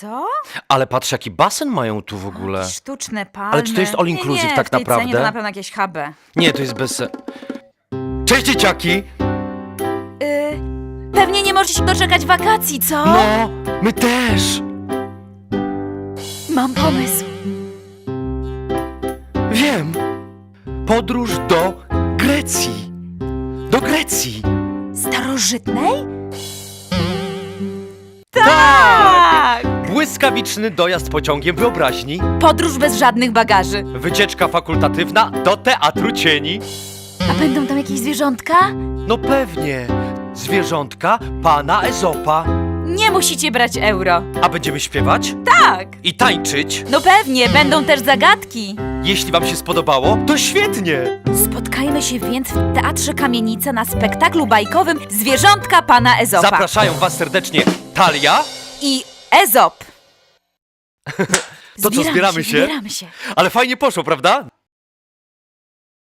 Co? Ale patrz, jaki basen mają tu w ogóle. Sztuczne palmy. Ale czy to jest all inclusive nie, nie, tak w tej naprawdę? Cenie to na pewno jakieś HB. Nie, to jest bez... se- Cześć, dzieciaki! Yy, pewnie nie możecie się doczekać wakacji, co? No, my też! Mam pomysł. Wiem! Podróż do Grecji! Do Grecji! Starożytnej? Błyskawiczny dojazd pociągiem wyobraźni, Podróż bez żadnych bagaży. wycieczka fakultatywna do Teatru Cieni. A będą tam jakieś zwierzątka? No pewnie! Zwierzątka pana Ezopa. Nie musicie brać euro. A będziemy śpiewać Tak. i tańczyć. No pewnie, będą też zagadki. Jeśli wam się spodobało, to świetnie! Spotkajmy się więc w Teatrze Kamienica na spektaklu bajkowym Zwierzątka Pana Ezopa. Zapraszają was serdecznie Talia, I Ezop. To co, zbieramy się? Zbieramy się. ale fajnie poszło, prawda?